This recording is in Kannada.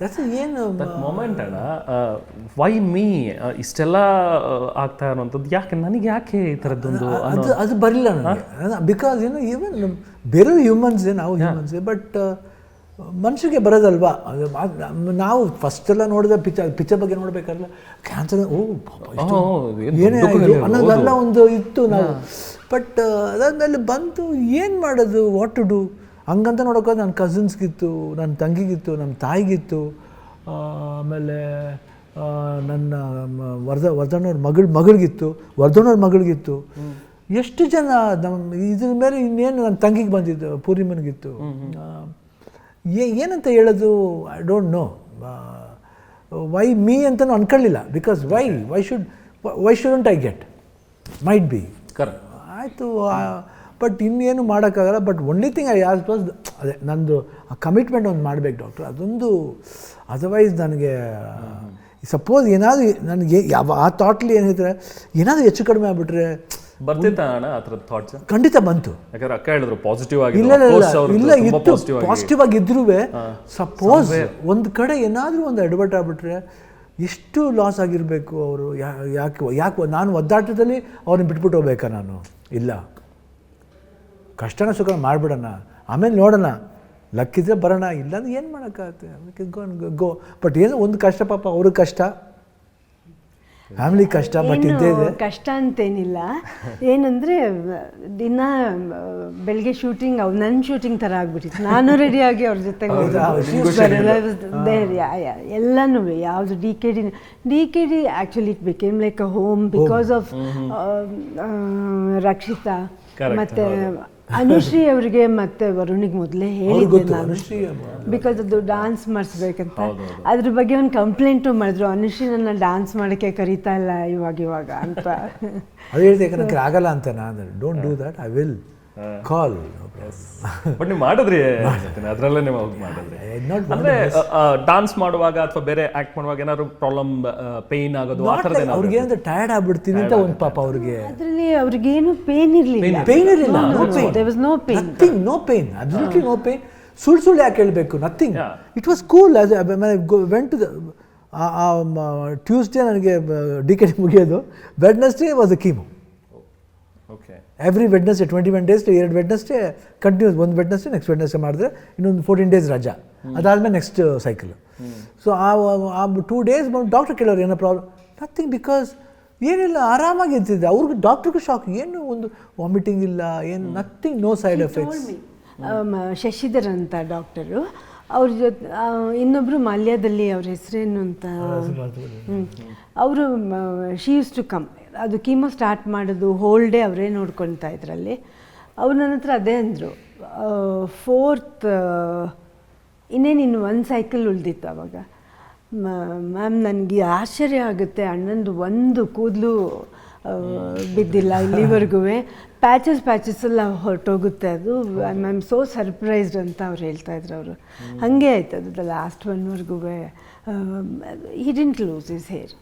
ದಟ್ಸ್ ಏನು ಮೊಮೆಂಟ್ ಅಣ್ಣ ವೈ ಮೀ ಇಷ್ಟೆಲ್ಲ ಆಗ್ತಾ ಇರೋಂಥದ್ದು ಯಾಕೆ? ನನಗೆ ಯಾಕೆ ಈ ಥರದ್ದೊಂದು ಅದು ಅದು ಬರಲಿಲ್ಲ ನನಗೆ. ಬಿಕಾಸ್ ಏನು ಈವನ್ ಬೇರೆ ಹ್ಯೂಮನ್ಸೇ ನಾವು ಹ್ಯೂಮನ್ಸ್ ಬಟ್ ಮನುಷ್ಯಗೆ ಬರೋದಲ್ವಾ? ನಾವು ಫಸ್ಟ್ ಎಲ್ಲ ನೋಡಿದ ಪಿಕ್ಚರ್ ಪಿಚ್ಚರ್ ಬಗ್ಗೆ ನೋಡ್ಬೇಕಲ್ಲ ಕ್ಯಾನ್ಸರ್ ಓ ಏನ್? ಅನ್ನೋದೆಲ್ಲ ಒಂದು ಇತ್ತು ನಾವು. ಬಟ್ ಅದಾದ್ಮೇಲೆ ಬಂತು ಏನು ಮಾಡೋದು? ವಾಟ್ ಟು ಡೂ ಹಂಗಂತ ನೋಡೋಕೆ ನನ್ನ ಕಸಿನ್ಸ್ಗಿತ್ತು ನನ್ನ ತಂಗಿಗಿತ್ತು ನಮ್ಮ ತಾಯಿಗಿತ್ತು ಆಮೇಲೆ ನನ್ನ ವರ್ಧ ವರ್ಧನವ್ರ ಮಗಳ ಮಗಳಿಗಿತ್ತು ವರ್ಧನವ್ರ ಮಗಳಿಗಿತ್ತು. ಎಷ್ಟು ಜನ ನಮ್ಮ ಇದ್ರ ಮೇಲೆ ಇನ್ನೇನು ನನ್ನ ತಂಗಿಗೆ ಬಂದಿದ್ದು ಪೂರ್ಣಿಮನಿಗಿತ್ತು. ಏನಂತ ಹೇಳೋದು? I don't know why me ಅಂತಲೂ ಅನ್ಕೊಳ್ಳಿಲ್ಲ. Because why why should why shouldn't I get might be correct ಆಯಿತು ಬಟ್ ಇನ್ನೇನು ಮಾಡೋಕ್ಕಾಗಲ್ಲ. But only thing I as was ಅದೇ ನಂದು ಆ ಕಮಿಟ್ಮೆಂಟ್ ಒಂದು ಮಾಡಬೇಕು ಡಾಕ್ಟ್ರ್ ಅದೊಂದು ಅದರ್ವೈಸ್ ನನಗೆ ಸಪೋಸ್ ಏನಾದರೂ ನನಗೆ ಯಾವ ಆ ಥಾಟ್ಲಿ ಏನಿದ್ರೆ ಏನಾದರೂ ಹೆಚ್ಚು ಕಡಿಮೆ ಆಗಿಬಿಟ್ರೆ ಥಾಟ್ಸ್ ಖಂಡಿತ ಬಂತು. ಯಾಕಂದ್ರೆ ಅಕ್ಕ ಹೇಳಿದ್ರು ಪಾಸಿಟಿವ್ ಆಗಿ ಇಲ್ಲ, ಇಲ್ಲ ಇತ್ತು. ಪಾಸಿಟಿವ್ ಸಪೋಸ್ ಒಂದು ಕಡೆ ಏನಾದರೂ ಒಂದು ಅಡ್ವರ್ಟ್ ಆಗ್ಬಿಟ್ರೆ ಎಷ್ಟು ಲಾಸ್ ಆಗಿರಬೇಕು ಅವರು? ಯಾಕೆ ಯಾಕೆ ನಾನು ಒದ್ದಾಟದಲ್ಲಿ ಅವ್ರನ್ನ ಬಿಟ್ಬಿಟ್ಟು ಹೋಗ್ಬೇಕಾ ನಾನು? ಇಲ್ಲ. ಕಷ್ಟನ ಸುಖ ಮಾಡಿಬಿಡೋಣ. ಆಮೇಲೆ ನೋಡೋಣ. ಲಕ್ಕಿದ್ರೆ ಬರೋಣ ಇಲ್ಲಾಂದ್ರೆ ಏನು ಮಾಡೋಕ್ಕಾಗತ್ತೆ? ಗೋ ಗೋ ಬಟ್ ಏನು ಒಂದು ಕಷ್ಟ ಪಾಪ ಅವ್ರಿಗೆ ಕಷ್ಟ? ಫ್ಯಾಮಿಲಿ ಕಷ್ಟ ಬಟ್ ಇದ್ದೇ ಇದೆ. ಕಷ್ಟ ಅಂತೇನಿಲ್ಲ. ಏನಂದ್ರೆ ದಿನ ಬೆಳಗ್ಗೆ ಶೂಟಿಂಗ್ ಅವ್ರು ನನ್ನ ಶೂಟಿಂಗ್ ಥರ ಆಗ್ಬಿಟ್ಟಿತ್ತು. ನಾನು ರೆಡಿಯಾಗಿ ಅವ್ರ ಜೊತೆ ಎಲ್ಲನೂ ಯಾವುದು D K D D K D actually it became like a home because of Rakshita. ಮತ್ತೆ ಅನುಶ್ರೀ ಅವರಿಗೆ ಮತ್ತೆ ವರುಣಿಗೆ ಮೊದಲೇ ಹೇಳಿದ್ದೆ ನಾನು. ಬಿಕಾಸ್ ಅದು ಡಾನ್ಸ್ ಮಾಡಿಸ್ಬೇಕಂತ. ಅದ್ರ ಬಗ್ಗೆ ಒಂದು ಕಂಪ್ಲೇಂಟು ಮಾಡಿದ್ರು. ಅನುಶ್ರೀ ನನ್ನ ಡಾನ್ಸ್ ಮಾಡೋಕ್ಕೆ ಕರೀತಾ ಇಲ್ಲ ಇವಾಗ ಇವಾಗ ಅಂತ. ಅದು ಹೇಳಿದೆ ಯಾಕಂದ್ರೆ ಆಗಲ್ಲ ಅಂತ ನಾನು. Don't do that I will call but ನೀವು ಮಾಡಿದ್ರಿ ಅದರಲ್ಲೇ ನೀವು ಹೋಗಿ ಮಾಡಿದ್ರಿ. ಅಂದ್ರೆ ಡಾನ್ಸ್ ಮಾಡುವಾಗ ಅಥವಾ ಬೇರೆ ಆಕ್ಟ್ ಮಾಡುವಾಗ ಏನಾದ್ರು ಪ್ರಾಬ್ಲಮ್ ಪೇನ್ ಆಗೋದು ಆ ಅವ್ರಿಗೆ ಅಂದ್ರೆ ಟಯರ್ಡ್ ಆಗ್ಬಿಡ್ತೀನಿ ಅಂತ ಒಂದು ಪಾಪ ಅವ್ರಿಗೆ. ಅದರಲ್ಲಿ ಅವ್ರಿಗೇನು ಪೇನ್ ಇರಲಿಲ್ಲ. ಪೇನ್ ಇರಲಿಲ್ಲ. No pain there was no pain nothing no pain absolutely no pain ಸುಳ್ಳು ಸುಳ್ಳು ಯಾಕೆ ಹೇಳಬೇಕು? Nothing it was cool went to the Tuesday ನನಗೆ D K D ಮುಗಿಯೋದು. Wednesday was a chemo every Wednesday twenty one days ಎರಡು ವೆಡ್ನೆಸ್ಡೇ ಕಂಟಿನ್ಯೂಸ್ ಒಂದು ವೆಡ್ನೆಸ್ಡೇ ನೆಕ್ಸ್ಟ್ ವೆಡ್ನೆಸ್ಡೇ ಮಾಡಿದ್ರೆ ಇನ್ನೊಂದು ಫೋರ್ಟೀನ್ ಡೇಸ್ ರಜಾ. ಅದಾದಮೇಲೆ ನೆಕ್ಸ್ಟ್ ಸೈಕಲ್ ಸೊ ಆ ಆ ಟೂ ಡೇಸ್ ಬಂದು ಡಾಕ್ಟರ್ ಕೇಳೋರು ಏನೋ ಪ್ರಾಬ್ಲಮ್ ನಥಿಂಗ್ ಬಿಕಾಸ್ ಏನಿಲ್ಲ ಆರಾಮಾಗಿ ಇರ್ತಿದ್ದೆ ಅವ್ರಿಗೆ ಡಾಕ್ಟ್ರಿಗೂ ಶಾಕ್ ಏನು ಒಂದು ವಾಮಿಟಿಂಗ್ ಇಲ್ಲ ಏನು nothing no side effects Shashidhar ಅಂತ ಡಾಕ್ಟರು ಅವ್ರ ಜೊತೆ ಇನ್ನೊಬ್ಬರು ಮಾಲ್ಯದಲ್ಲಿ ಅವ್ರ ಹೆಸರೇನು ಅಂತ ಅವರು ಶಿ ಯೂಸ್ ಟು ಕಮ್ ಅದು ಕೀಮೋ ಸ್ಟಾರ್ಟ್ ಮಾಡೋದು ಹೋಲ್ ಡೇ ಅವರೇ ನೋಡ್ಕೊಳ್ತಾ ಇದ್ರಲ್ಲಿ. ಅವ್ರು ನನ್ನ ಹತ್ರ ಅದೇ ಅಂದರು ಫೋರ್ತ್ ಇನ್ನೇನು ಇನ್ನು ಒಂದು ಸೈಕಲ್ ಉಳ್ದಿತ್ತು ಅವಾಗ. ಮ್ಯಾಮ್ ನನಗೆ ಆಶ್ಚರ್ಯ ಆಗುತ್ತೆ ಅಣ್ಣಂದು ಒಂದು ಕೂದಲು ಬಿದ್ದಿಲ್ಲ ಇಲ್ಲಿವರೆಗೂ. ಪ್ಯಾಚಸ್ ಪ್ಯಾಚಸ್ ಎಲ್ಲ ಹೊರಟೋಗುತ್ತೆ ಅದು. ಐ ಆಮ್ ಸೋ ಸರ್ಪ್ರೈಸ್ಡ್ ಅಂತ ಅವ್ರು ಹೇಳ್ತಾ ಇದ್ರು ಅವರು. ಹಾಗೆ ಆಯ್ತು ಅದು last ಒನ್ವರೆಗೂ he didn't lose his hair